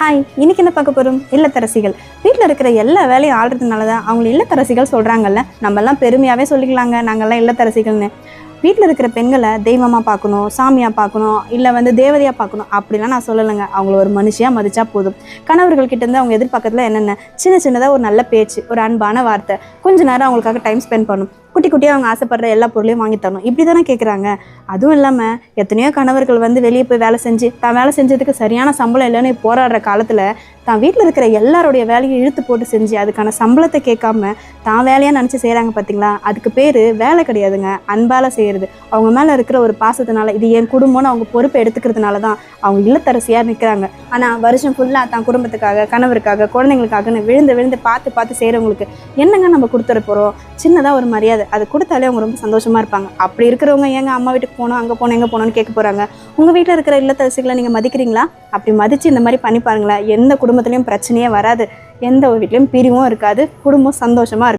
Hi இன்னைக்கு என்ன பார்க்க போகிறோம் இல்லத்தரசிகள். வீட்டில் இருக்கிற எல்லா வேலையும் ஆடுறதுனால தான் அவங்க இல்லத்தரசிகள் சொல்கிறாங்கல்ல நம்மெல்லாம் பெருமையாகவே சொல்லிக்கலாங்க. நாங்கள்லாம் இல்லத்தரசிகள்னு. வீட்டில் இருக்கிற பெண்களை தெய்வமாக பார்க்கணும் சாமியாக பார்க்கணும் இல்லை வந்து தேவதையாக பார்க்கணும். அப்படிலாம் நான் சொல்லலைங்க. அவங்கள ஒரு மனுஷியாக மதிச்சா போதும். கணவர்கள் அவங்க எதிர்பார்க்கறதுல என்னென்ன? சின்ன சின்னதாக ஒரு நல்ல பேச்சு ஒரு அன்பான வார்த்தை. கொஞ்ச நேரம் அவங்களுக்காக டைம் ஸ்பெண்ட் பண்ணணும் குட்டி குட்டியாக அவங்க ஆசைப்படுற எல்லா பொருளையும் வாங்கி தரணும். இப்படி தானே கேட்குறாங்க அதுவும் இல்லாமல் எத்தனையோ கணவர்கள் வந்து வெளியே போய் வேலை செஞ்சு தான் வேலை செஞ்சதுக்கு சரியான சம்பளம் இல்லைன்னு போராடுற காலத்தில் தான் வீட்டில் இருக்கிற எல்லாருடைய வேலையும் இழுத்து போட்டு செஞ்சு அதுக்கான சம்பளத்தை கேட்காம தான் வேலையாக நினச்சி செய்கிறாங்க பார்த்தீங்களா அதுக்கு பேர் வேலை கிடையாதுங்க. அன்பால் செய்கிறது அவங்க மேலே இருக்கிற ஒரு பாசத்தினால இது என் குடும்பம்னு அவங்க பொறுப்பை எடுத்துக்கிறதுனால தான் அவங்க இல்லத்தரசியாக நிற்கிறாங்க ஆனால் வருஷம் ஃபுல்லாக தான் குடும்பத்துக்காக கணவருக்காக குழந்தைங்களுக்காகன்னு விழுந்து விழுந்து பார்த்து பார்த்து செய்கிறவங்களுக்கு என்னங்க நம்ம கொடுத்துட போகிறோம் சின்னதாக ஒரு மரியாதை. அது கொடுத்தாலே அவங்க ரொம்ப சந்தோஷமாக இருப்பாங்க. அப்படி இருக்கிறவங்க ஏங்க அம்மா வீட்டுக்கு போனோம் அங்கே போனோம் எங்கே போனோம்னு கேட்க போகிறாங்க உங்கள் வீட்டில் இருக்கிற இல்லத்தரசிகளை நீங்கள் மதிக்கிறீங்களா? அப்படி மதித்து இந்த மாதிரி பண்ணி பாருங்களேன். எந்த குடும்பத்துலேயும் பிரச்சனையே வராது. எந்த ஒரு வீட்லேயும் பிரிவும் இருக்காது. குடும்பம் சந்தோஷமாக இருக்கும்.